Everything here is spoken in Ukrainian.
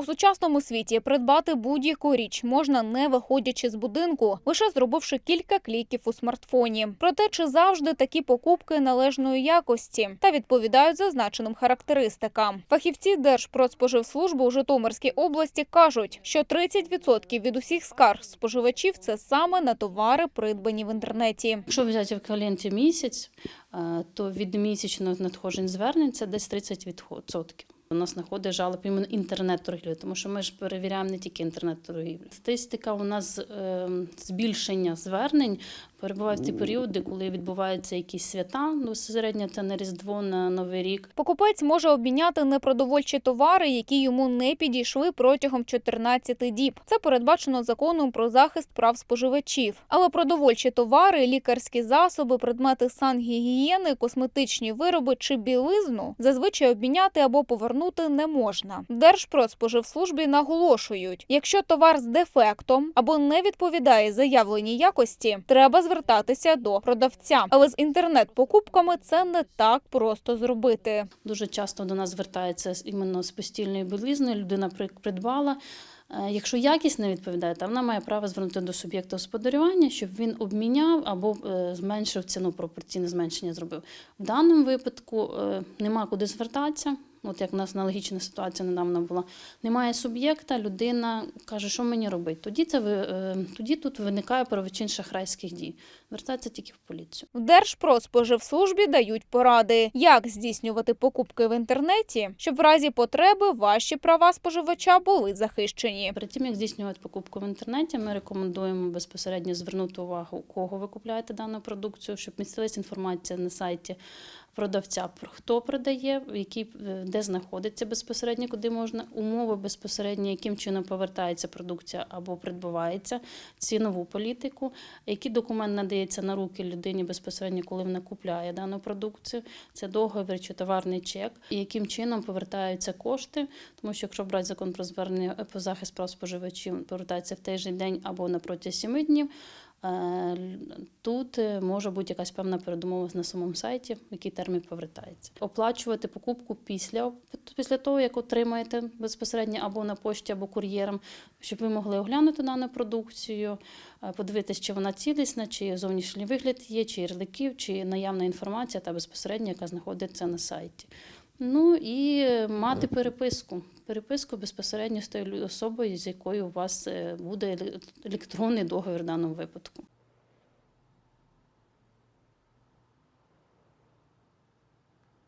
У сучасному світі придбати будь-яку річ можна не виходячи з будинку, лише зробивши кілька кліків у смартфоні. Проте чи завжди такі покупки належної якості та відповідають зазначеним характеристикам. Фахівці Держпродспоживслужби у Житомирській області кажуть, що 30% від усіх скарг споживачів це саме на товари, придбані в інтернеті. Якщо взяти в каленті місяць, е, то від місячних надходжень звернень це десь 30%. У нас знаходить жалоб іменно інтернет-торгівлі, тому що ми ж перевіряємо не тільки інтернет-торгівлю. Статистика у нас е, збільшення звернень перебуває в ті періоди, коли відбуваються якісь свята. Ну, безпосередньо це на Різдво, на Новий рік. Покупець може обміняти непродовольчі товари, які йому не підійшли протягом 14 діб. Це передбачено законом про захист прав споживачів. Але продовольчі товари, лікарські засоби, предмети сангігієни, косметичні вироби чи білизну зазвичай обміняти або повернути не можна. Держпродспоживслужбі наголошують, якщо товар з дефектом або не відповідає заявленій якості, треба звертатися до продавця. Але з інтернет-покупками це не так просто зробити. Дуже часто до нас звертається іменно з постільною білизною. Людина придбала. Е, Якщо якість не відповідає, то вона має право звернути до суб'єкта господарювання, щоб він обміняв або е, зменшив ціну, пропорційне зменшення зробив. В даному випадку е, нема куди звертатися. От як в нас аналогічна ситуація недавно була. Немає суб'єкта, людина каже, що мені робити. Тоді це е, тоді тут виникає правочин шахрайських дій. Звертається тільки в поліцію. В Держпродспоживслужбі дають поради, як здійснювати покупки в інтернеті, щоб в разі потреби ваші права споживача були захищені. Перед тим як здійснювати покупку в інтернеті, ми рекомендуємо безпосередньо звернути увагу, у кого ви купуєте дану продукцію, щоб містилась інформація на сайті продавця про хто продає, в якій е, де знаходиться безпосередньо, куди можна умови безпосередньо, яким чином повертається продукція або придбувається, цінову політику, який документ надається на руки людині безпосередньо, коли вона купляє дану продукцію. Це договір чи товарний чек, і яким чином повертаються кошти, тому що якщо брати закон про звернення е, про захист прав споживачів, повертається в той же день або на протязі 7 днів. Е, Тут е, може бути якась певна передумова на самому сайті, який термін повертається. Оплачувати покупку після, після того, як отримаєте безпосередньо або на пошті, або кур'єром, щоб ви могли оглянути дану продукцію, е, подивитися, чи вона цілісна, чи зовнішній вигляд є, чи ярликів, чи наявна інформація та безпосередньо, яка знаходиться на сайті. Ну і мати переписку. Переписку безпосередньо з тою особою, з якою у вас е, буде еле- електронний договір в даному випадку.